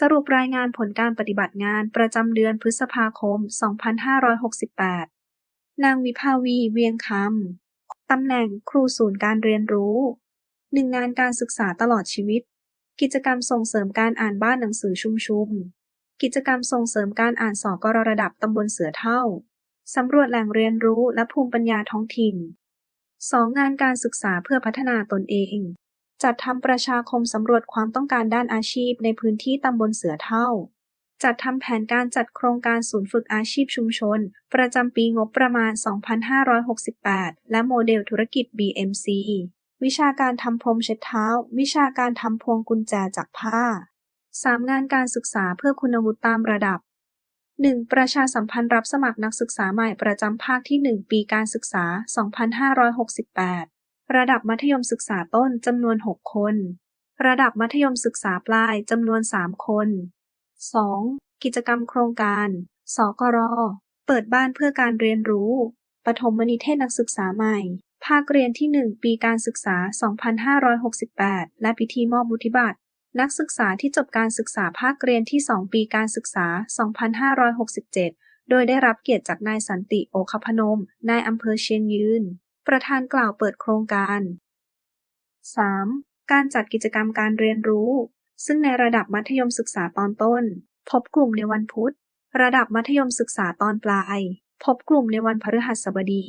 สรุปรายงานผลการปฏิบัติงานประจำเดือนพฤษภาคม 2568 นางวิภาวี เวียงคำ ตำแหน่งครูศูนย์การเรียนรู้ หนึ่งงานการศึกษาตลอดชีวิต กิจกรรมส่งเสริมการอ่านบ้านหนังสือชุมชุม กิจกรรมส่งเสริมการอ่านสอกรระดับตำบลเสือเท่า สำรวจแหล่งเรียนรู้และภูมิปัญญาท้องถิ่น 2. งานการศึกษาเพื่อพัฒนาตนเอง จัดทำประชาคมสำรวจความต้องการด้านอาชีพในพื้นที่ตำบลเสือเท่า จัดทำแผนการจัดโครงการศูนย์ฝึกอาชีพชุมชน ประจำปีงบประมาณ 2568 และโมเดลธุรกิจ BMC วิชาการทำพรมเช็ดเท้า วิชาการทำพวงกุญแจจากผ้า 3. งานการศึกษาเพื่อคุณวุฒิตามระดับ 1. ประชาสัมพันธ์รับสมัครนักศึกษาใหม่ประจำภาคที่ 1 ปีการศึกษา 2568 ระดับมัธยมศึกษาต้นจำนวน 6 คน ระดับมัธยมศึกษาปลายจำนวน 3 คน 2. กิจกรรมโครงการ สกร เปิดบ้านเพื่อการเรียนรู้ ปฐมนิเทศนักศึกษาใหม่ ภาคเรียนที่ 1 ปีการศึกษา 2568 และพิธีมอบวุฒิบัตร นักศึกษาที่จบการศึกษาภาคเรียนที่ 2 ปีการศึกษา 2567 โดยได้รับเกียรติจากนายสันติโอคพนม นายอำเภอเชียงยืน ประธานกล่าวเปิดโครงการ 3. การจัดกิจกรรมการเรียนรู้ ซึ่งในระดับมัธยมศึกษาตอนต้น พบกลุ่มในวันพุธ ระดับมัธยมศึกษาตอนปลาย พบกลุ่มในวันพฤหัสบดี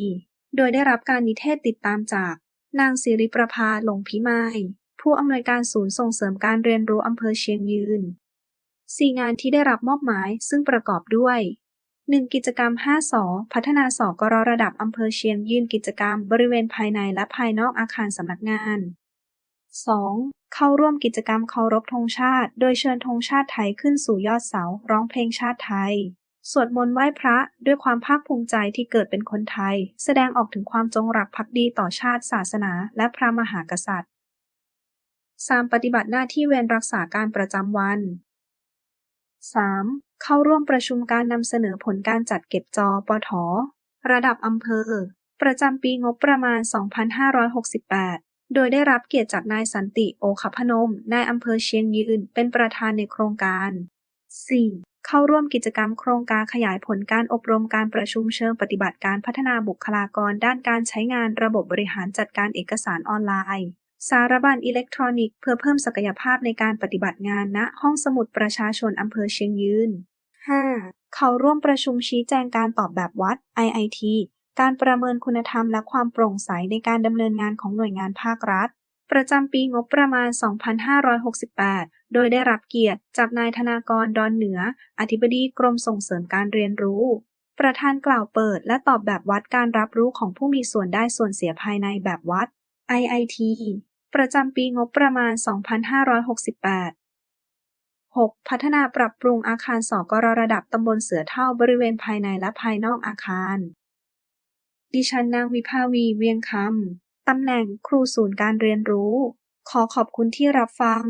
โดยได้รับการนิเทศติดตามจาก นางศิริประภาหลงพิมาย ผู้อำนวยการศูนย์ส่งเสริมการเรียนรู้อำเภอเชียงยืน 4 งานที่ได้รับมอบหมายซึ่งประกอบด้วย 1. กิจกรรม 5สอพัฒนาสอกรระดับอำเภอเชียงยืนกิจกรรม บริเวณภายในและภายนอกอาคารสำนักงาน 2. เข้าร่วมกิจกรรมเคารพธงชาติ โดยเชิญธงชาติไทยขึ้นสู่ยอดเสา ร้องเพลงชาติไทย สวดมนต์ไหว้พระด้วยความภาคภูมิใจที่เกิดเป็นคนไทย แสดงออกถึงความจงรักภักดีต่อชาติศาสนา และพระมหากษัตริย์ 3. ปฏิบัติหน้าที่เวรรักษาการประจำวัน 3. เข้าร่วมประชุมการนำเสนอผลการจัดเก็บจอปทระดับอำเภอ ประจำปีงบประมาณ 2568 โดยได้รับเกียรติจากนายสันติโอคพนม นายอำเภอเชียงยืน เป็นประธานในโครงการ 4. เข้าร่วมกิจกรรมโครงการขยายผลการอบรมการประชุมเชิงปฏิบัติการพัฒนาบุคลากรด้านการใช้งานระบบบริหารจัดการเอกสารออนไลน์ สารบัญอิเล็กทรอนิกส์เพื่อเพิ่มศักยภาพในการปฏิบัติงานณห้องสมุดประชาชนอำเภอเชียงยืน 5. เข้าร่วมประชุมชี้แจงการตอบแบบวัด IIT การประเมินคุณธรรมและความโปร่งใสในการดำเนินงานของหน่วยงานภาครัฐ ประจำปีงบประมาณ 2568 โดยได้รับเกียรติจากนายธนากรดอนเหนือ อธิบดีกรมส่งเสริมการเรียนรู้ ประธานกล่าวเปิดและตอบแบบวัดการรับรู้ของผู้มีส่วนได้ส่วนเสียภายในแบบวัด IIT ประจำปีงบประมาณ 2568 6. พัฒนาปรับปรุงอาคารสกรระดับตำบลเสือเท่าบริเวณภายในและภายนอกอาคาร ดิฉันนางวิภาวีเวียงคำ ตำแหน่งครูศูนย์การเรียนรู้ ขอขอบคุณที่รับฟัง